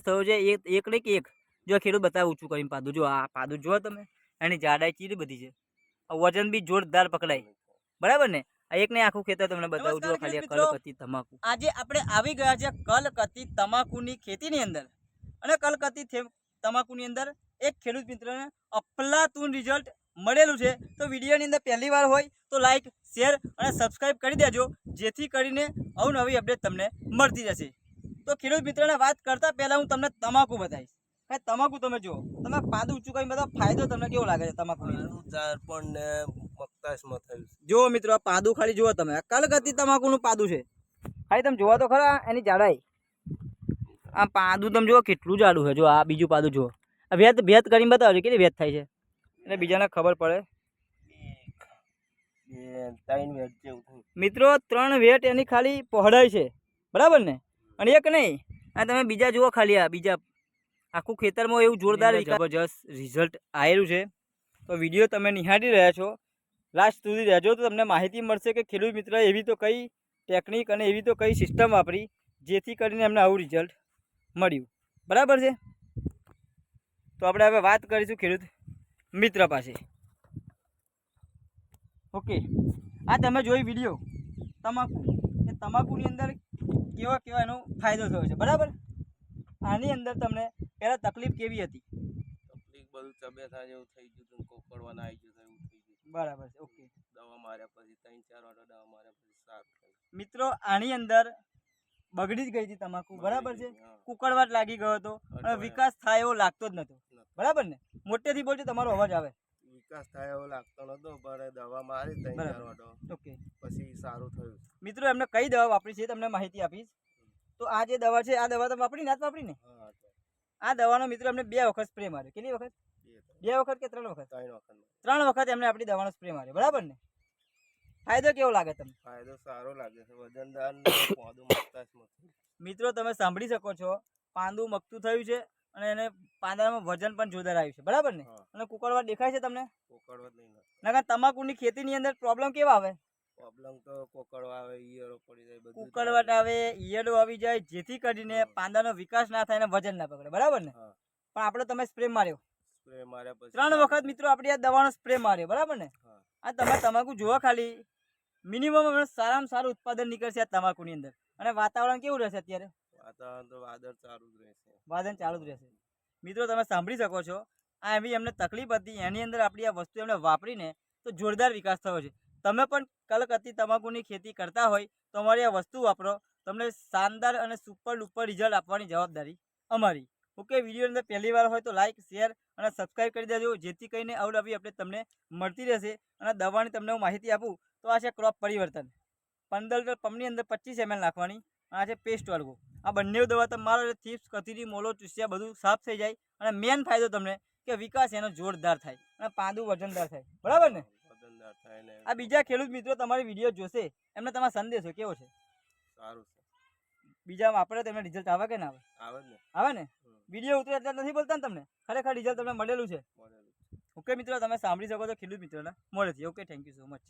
થયો છે એક એક ને કે એક જો ખેડૂત બતાવું ઊંચું કરીને પાદું જો આ પાદું જો તમે એની જાડાઈ ચીરી બધી છે. વજન બી જોરદાર પકડાય. બરાબર ને? એક ને આખું ખેતર તમને બતાવું છું ખાલી કલકત્તી તમાકુ. આજે આપણે આવી ગયા છે કલકત્તી તમાકુની ખેતીની અંદર. અને કલકત્તી તમાકુની અંદર એક ખેડૂત મિત્રને અફલાતુન રિઝલ્ટ મળેલું છે. તો વિડીયોની અંદર પહેલી વાર હોય તો લાઈક શેર અને સબસ્ક્રાઈબ કરી દેજો જેથી કરીને અવનવી અપડેટ તમને મળતી રહેશે. તો ખેડૂત મિત્રને વાત કરતા પહેલાં હું તમને તમાકુ બતાવીશ. કાંઈ તમાકુ તમે જુઓ. તમે પાદું કરીને બધા ફાયદો તમને કેવો લાગે છે તમાકુ ઝારપણ ને થયું જુઓ મિત્રો આ પાદું ખાલી જુઓ તમે. કલકત્તી તમાકુનું પાદું છે. ખાલી તમે જોવા તો ખરા એની જાડાઈ. આ પાદું તમે જુઓ કેટલું જાડું છે. જો આ બીજું પાદું જુઓ. આ ભેત ભેદ કરીને બતાવજો કેટલી ભેત થાય છે? એટલે બીજાને ખબર પડે. મિત્રો ત્રણ વેટ એની ખાલી પહોળાઈ છે. બરાબર ને? અને એક નહીં. આ તમે બીજા જુઓ ખાલી આ બીજા. આખું ખેતરમાં એવું જોરદાર જબરજસ્ત રિઝલ્ટ આવેલું છે. તો વીડિયો તમે નિહાળી રહ્યા છો. લાસ્ટ સુધી રહેજો તો તમને માહિતી મળશે કે ખેડૂત મિત્ર એવી તો કઈ ટેકનિક અને એવી તો કઈ સિસ્ટમ વાપરી જેથી કરીને એમને આવું રિઝલ્ટ મળ્યું. બરાબર છે? તો આપણે હવે વાત કરીશું ખેડૂત મિત્ર પાસે. ઓકે આ તમે જોઈ વીડિયો તમાકુ. એ તમાકુની અંદર કેવા કેવા એનો ફાયદો થયો છે બરાબર? આની અંદર તમને પહેલાં તકલીફ કેવી હતી? તકલીફ બધું થાય જેવું થઈ ગયું હતું કોકડવાના આવી ગયું એવું થઈ ગયું બરાબર છે ઓકે. દવા માર્યા પછી ત્રણ ચાર વાટો દવા માર્યા પછી સાફ મિત્રો આની અંદર બગડી જ ગઈ હતી તમાકુ બરાબર છે. કુકડવાટ લાગી ગયો હતો અને વિકાસ થાય એવો લાગતો જ નતો. બરાબર ને? મોટેથી બોલજો તમારો અવાજ આવે. વિકાસ થાય એવો લાગતો નતો પણ દવા મારી ત્રણ ચાર વાટો ઓકે. પછી સારું થયું. મિત્રો એમને કઈ દવા વાપરી છે તમને માહિતી આપીશ. તો આ જે દવા છે આ દવા તમે વાપરી ના વાપરી ને આ દવાનો મિત્રો એમને બે વખત સ્પ્રે માર્યો. કેટલી વખત? બે વખત કે ત્રણ વખત? ત્રણ વખત ત્રણ વખત એમને આપણી દવાનો સ્પ્રે માર્યો. બરાબર ને? ફાયદો કેવો લાગે તમને? ફાયદો સારો લાગે છે. વજનદાર મિત્રો તમે સાંભળી શકો છો. પાંદું મગતું થયું છે અને એને પાંદડામાં વજન પણ જોરદાર આવ્યું છે. બરાબર ને? અને કુકડવા દેખાય છે તમને? કોકડવા જ નહીં નકર તમાકુની ખેતીની અંદર પ્રોબ્લેમ કેવા આવે? પ્રોબ્લેમ તો કોકડવા આવે ઈયળો પડી જાય બધું કુકડવાટ આવે. ઈયળો આવી જાય જેથી કરીને. પાંદાનો વિકાસ ના થાય અને વજન ના પકડે બરાબર ને? પણ આપણે તમે સ્પ્રે માર્યો. સ્પ્રે માર્યા પછી ત્રણ વખત મિત્રો આપણે આ દવાનો સ્પ્રે માર્યો. બરાબર ને? આ તમે તમાકુ જોવા ખાલી. મિનિમમ સારામાં સારું ઉત્પાદન નીકળશે આ તમાકુની અંદર. અને વાતાવરણ કેવું રહેશે અત્યારે? વાતાવરણ તો વાદળ ચાલુ જ રહેશે. વાદન ચાલુ જ રહેશે. મિત્રો, તમે સાંભળી શકો છો, આ એવી એમને તકલીફ હતી, એની અંદર આપણી આ વસ્તુ એમણે વાપરીને તો જોરદાર વિકાસ થયો છે. તમે પણ કલકત્તી તમાકુની ખેતી કરતા હોય, તો અમારી આ વસ્તુ વાપરો. તમને શાનદાર અને સુપર ડુપર રિઝલ્ટ આપવાની જવાબદારી અમારી. ઓકે વીડિયો અંદર પહેલી વાર હોય તો લાઇક શેર અને સબસ્ક્રાઈબ કરી દેજો, જેથી કરીને અવનવી અપડેટ તમને મળતી રહેશે અને દવાની તમને હું માહિતી આપું. તો આ છે ક્રોપ પરિવર્તન. પંદર પંપની અંદર પચીસ એમએલ નાખવાની. આ છે પેસ્ટ વાળવું આ બંને દવા તમે મારો એટલે થીપ્સ કથીરી મોલો ચૂસ્યા બધું સાફ થઈ જાય. અને મેન ફાયદો તમને કે વિકાસ એનો જોરદાર થાય અને પાંદું વજનદાર થાય. બરાબર ને? વજનદાર થાય આ બીજા ખેડૂત મિત્રો તમારી વીડિયો જોશે એમને તમારો સંદેશો કેવો છે? સારું છે. બીજા વાપરે તેમને રિઝલ્ટ આવે કે ના આવે? આવે ને. આવે ને? વીડિયો ઉતરે એટલે નથી બોલતા ને તમને? ખરેખર રિઝલ્ટ તમને મળેલું છે? ઓકે મિત્રો તમે સાંભળી શકો છો ખેડૂત મિત્રોના મળેથી okay thank you so much